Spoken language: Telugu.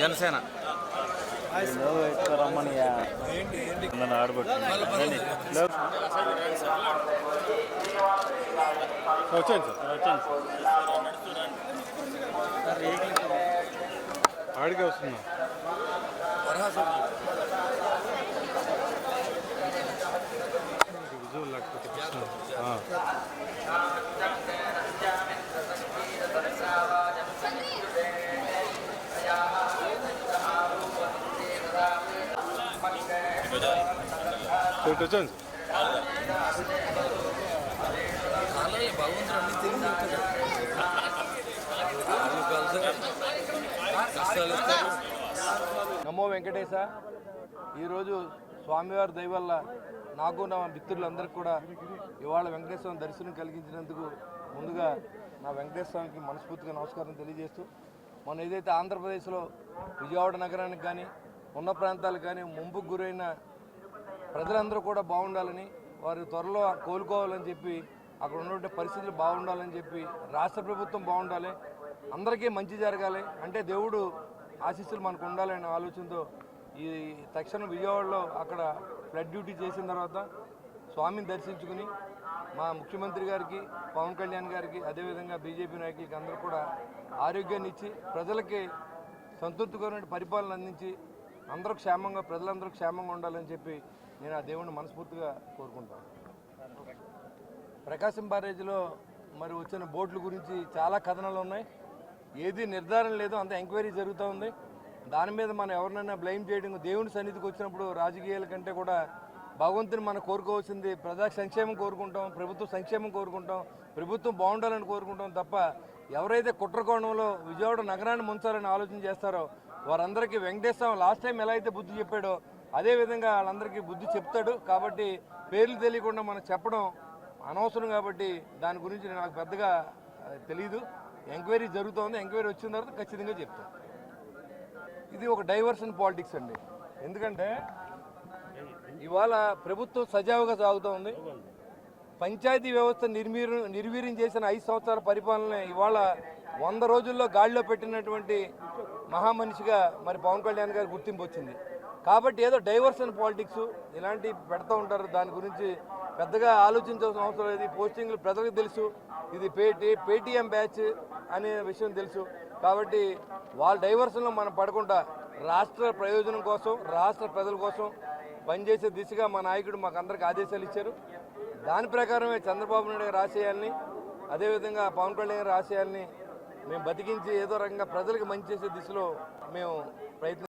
జనసేన. రమ్మని వస్తున్నా విజువల్ లేకపోతే కష్టం. ఆ. వచ్చాను నమో వెంకటేశ ఈరోజు స్వామివారి దయ వల్ల నాకు నా మిత్రులందరికీ కూడా ఇవాళ వెంకటేశ్వరం దర్శనం కలిగించినందుకు ముందుగా నా వెంకటేశ్వరానికి మనస్ఫూర్తిగా నమస్కారం తెలియజేస్తూ మనం ఏదైతే ఆంధ్రప్రదేశ్లో విజయవాడ నగరానికి కానీ ఉన్న ప్రాంతాలకు కానీ ముంపుకు గురైన ప్రజలందరూ కూడా బాగుండాలని వారు త్వరలో కోలుకోవాలని చెప్పి అక్కడ ఉన్నటువంటి పరిస్థితులు బాగుండాలని చెప్పి రాష్ట్ర ప్రభుత్వం బాగుండాలి అందరికీ మంచి జరగాలి. అంటే దేవుడు ఆశీస్సులు మనకు ఉండాలనే ఆలోచనతో ఈ తక్షణం విజయవాడలో అక్కడ ఫ్లడ్ డ్యూటీ చేసిన తర్వాత స్వామిని దర్శించుకుని మా ముఖ్యమంత్రి గారికి పవన్ కళ్యాణ్ గారికి అదేవిధంగా బీజేపీ నాయకులకి అందరూ కూడా ఆరోగ్యాన్ని ఇచ్చి ప్రజలకి సంతృప్తికరమైన పరిపాలన అందించి అందరూ క్షేమంగా ప్రజలందరూ క్షేమంగా ఉండాలని చెప్పి నేను ఆ దేవుణ్ణి మనస్ఫూర్తిగా కోరుకుంటాను. ప్రకాశం బ్యారేజ్లో మరి వచ్చిన బోట్ల గురించి చాలా కథనాలు ఉన్నాయి. ఏది నిర్ధారణ లేదు అంత ఎంక్వైరీ జరుగుతూ ఉంది. దాని మీద మనం ఎవరినైనా బ్లేమ్ చేయడం దేవుని సన్నిధికి వచ్చినప్పుడు రాజకీయాల కంటే కూడా భగవంతుని మనం కోరుకోవాల్సింది ప్రజా సంక్షేమం కోరుకుంటాం ప్రభుత్వ సంక్షేమం కోరుకుంటాం ప్రభుత్వం బాగుండాలని కోరుకుంటాం తప్ప ఎవరైతే కుట్రకోణంలో విజయవాడ నగరాన్ని ముంచాలని ఆలోచన చేస్తారో వారందరికీ వెంకటేశ్వరం లాస్ట్ టైం ఎలా అయితే బుద్ధి చెప్పాడో అదేవిధంగా వాళ్ళందరికీ బుద్ధి చెప్తాడు. కాబట్టి పేర్లు తెలియకుండా మనం చెప్పడం అనవసరం కాబట్టి దాని గురించి నాకు పెద్దగా ఆ, తెలీదు. ఎంక్వైరీ జరుగుతోంది. ఎంక్వైరీ వచ్చిన తర్వాత ఖచ్చితంగా చెప్తాను ఇది ఒక డైవర్షన్ పాలిటిక్స్ అండి. ఎందుకంటే ఇవాళ ప్రభుత్వం సజావుగా సాగుతోంది. పంచాయతీ వ్యవస్థ నిర్వీర్యం నిర్వీర్యం చేసిన ఐదు సంవత్సరాల పరిపాలన ఇవాళ వంద రోజుల్లో గాడిలో పెట్టినటువంటి మహామనిషిగా మరి పవన్ కళ్యాణ్ గారి గుర్తింపు వచ్చింది. కాబట్టి ఏదో డైవర్షన్ పాలిటిక్స్ ఇలాంటివి పెడతా ఉంటారు. దాని గురించి పెద్దగా ఆలోచించాల్సిన అవసరం లేదు. ఈ పోస్టింగ్లు ప్రజలకు తెలుసు. ఇది పేటీ పేటీఎం బ్యాచ్ అనే విషయం తెలుసు. కాబట్టి వాళ్ళ డైవర్షన్లో మనం పడకుండా రాష్ట్ర ప్రయోజనం కోసం రాష్ట్ర ప్రజల కోసం పనిచేసే దిశగా మా నాయకుడు మాకు అందరికి ఆదేశాలు ఇచ్చారు. దాని ప్రకారమే చంద్రబాబు నాయుడు గారు ఆశయాల్ని అదేవిధంగా పవన్ కళ్యాణ్ గారు ఆశయాల్ని మేము బతికించి ఏదో రకంగా ప్రజలకు మంచి చేసే దిశలో మేము ప్రయత్నం